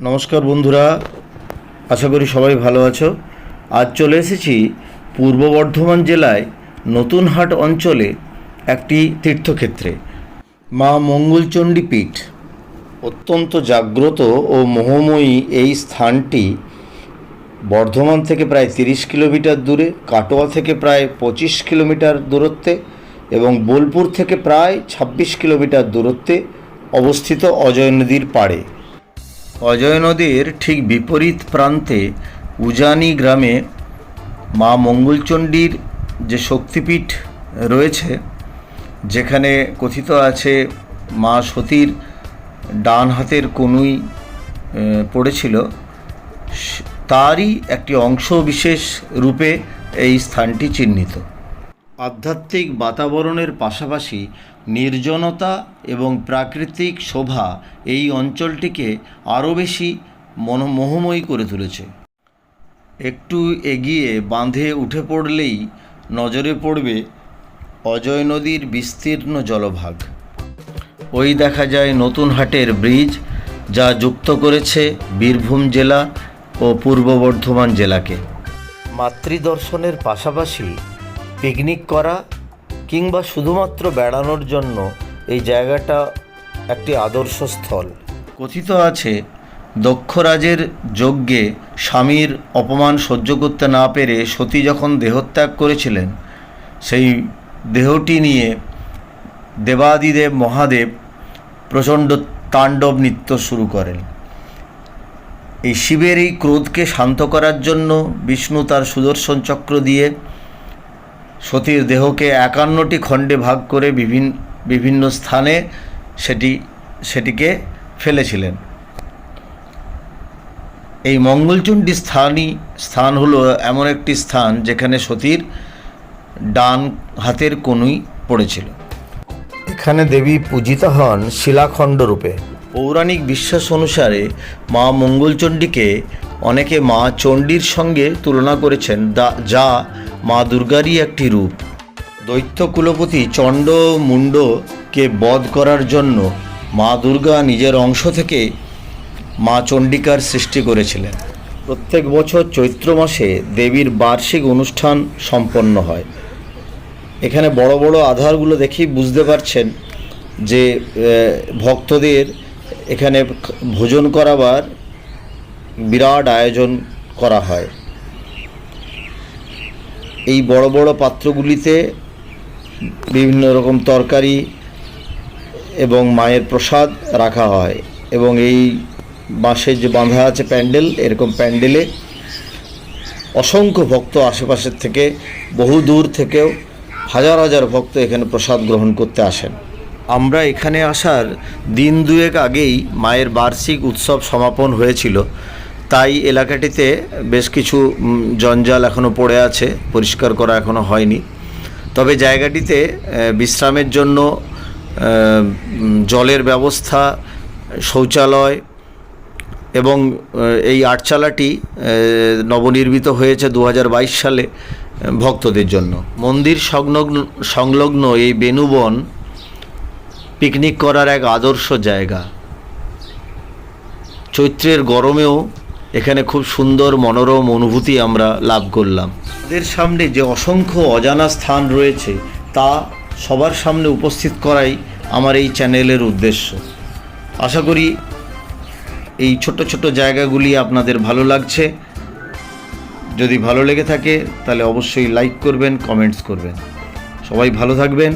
নমস্কার বন্ধুরা, আশা করি সবাই ভালো আছো। আজ চলে এসেছি পূর্ব বর্ধমান জেলায় নতুনহাট অঞ্চলে একটি তীর্থক্ষেত্রে। মা মঙ্গলচণ্ডী পীঠ। অত্যন্ত জাগ্রত ও মোহময়ী এই স্থানটি বর্ধমান থেকে প্রায় তিরিশ কিলোমিটার দূরে, কাটোয়া থেকে প্রায় পঁচিশ কিলোমিটার দূরত্বে এবং বোলপুর থেকে প্রায় ছাব্বিশ কিলোমিটার দূরত্বে অবস্থিত অজয় নদীর পাড়ে। অজয় নদীর ঠিক বিপরীত প্রান্তে উজানি গ্রামে মা মঙ্গলচণ্ডীর যে শক্তিপীঠ রয়েছে, যেখানে কথিত আছে মা সতীর ডান হাতের কনুই পড়েছিল। তারই একটি অংশ বিশেষ রূপে এই স্থানটি চিহ্নিত। আধ্যাত্মিক বাতাবরণের পাশাপাশি নির্জনতা এবং প্রাকৃতিক শোভা এই অঞ্চলটিকে আরও বেশি মনোমোহময়ী করে তুলেছে। একটু এগিয়ে বাঁধে উঠে পড়লেই নজরে পড়বে অজয় নদীর বিস্তীর্ণ জলভাগ। ওই দেখা যায় নতুন হাটের ব্রিজ, যা যুক্ত করেছে বীরভূম জেলা ও পূর্ব বর্ধমান জেলাকে। মাতৃদর্শনের পাশাপাশি পিকনিক করা কিংবা শুধুমাত্র বেড়ানোর জন্য এই জায়গাটা একটি আদর্শ স্থল। কথিত আছে দক্ষরাজের যজ্ঞে স্বামীর অপমান সহ্য করতে না পেরে সতী যখন দেহত্যাগ করেছিলেন, সেই দেহটি নিয়ে দেবাদিদেব মহাদেব প্রচণ্ড তাণ্ডব নৃত্য শুরু করেন। এই শিবের এই ক্রোধকে শান্ত করার জন্য বিষ্ণু তার সুদর্শন চক্র দিয়ে সতীর দেহকে একান্নটি খণ্ডে ভাগ করে বিভিন্ন বিভিন্ন স্থানে সেটি সেটিকে ফেলেছিলেন। এই মঙ্গলচণ্ডী স্থানই স্থান হলো এমন একটি স্থান যেখানে সতীর ডান হাতের কনুই পড়েছিল। এখানে দেবী পূজিত হন শিলাখণ্ড রূপে। পৌরাণিক বিশ্বাস অনুসারে মা মঙ্গলচণ্ডীকে অনেকে মা চণ্ডীর সঙ্গে তুলনা করেছেন যা মা দুর্গারই একটি রূপ। দৈত্য কুলপতি চণ্ড মুণ্ডকে বধ করার জন্য মা দুর্গা নিজের অংশ থেকে মা চণ্ডিকার সৃষ্টি করেছিলেন। প্রত্যেক বছর চৈত্র মাসে দেবীর বার্ষিক অনুষ্ঠান সম্পন্ন হয়। এখানে বড় বড় আধারগুলো দেখেই বুঝতে পারছেন যে ভক্তদের এখানে ভোজন করাবার বিরাট আয়োজন করা হয়। এই বড় বড় পাত্রগুলিতে বিভিন্ন রকম তরকারি এবং মায়ের প্রসাদ রাখা হয় এবং এই বাঁশের যে বাঁধা আছে প্যান্ডেল, এরকম প্যান্ডেলে অসংখ্য ভক্ত আশেপাশের থেকে, বহু দূর থেকেও হাজার হাজার ভক্ত এখানে প্রসাদ গ্রহণ করতে আসেন। আমরা এখানে আসার দিন দুয়েক আগেই মায়ের বার্ষিক উৎসব সমাপন হয়েছিল। তাই এলাকাটিতে বেশ কিছু জঞ্জাল এখনও পড়ে আছে, পরিষ্কার করা এখনও হয়নি। তবে জায়গাটিতে বিশ্রামের জন্য জলের ব্যবস্থা, শৌচালয় এবং এই আটচালাটি নবনির্মিত হয়েছে দু হাজার বাইশ সালে ভক্তদের জন্য। মন্দির সংলগ্ন সংলগ্ন এই বেনুবন পিকনিক করার এক আদর্শ জায়গা। চৈত্রের গরমেও এখানে খুব সুন্দর মনোরম অনুভূতি আমরা লাভ করলাম। এদের সামনে যে অসংখ্য অজানা স্থান রয়েছে, তা সবার সামনে উপস্থিত করাই আমার এই চ্যানেলের উদ্দেশ্য। আশা করি এই ছোট ছোট জায়গাগুলি আপনাদের ভালো লাগছে। যদি ভালো লেগে থাকে, তাহলে অবশ্যই লাইক করবেন কমেন্টস করবেন। সবাই ভালো থাকবেন।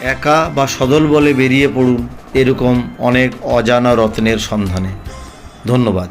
একা বা সদল বলে বেরিয়ে পড়ুন এরকম অনেক অজানা রত্নের সন্ধানে। ধন্যবাদ।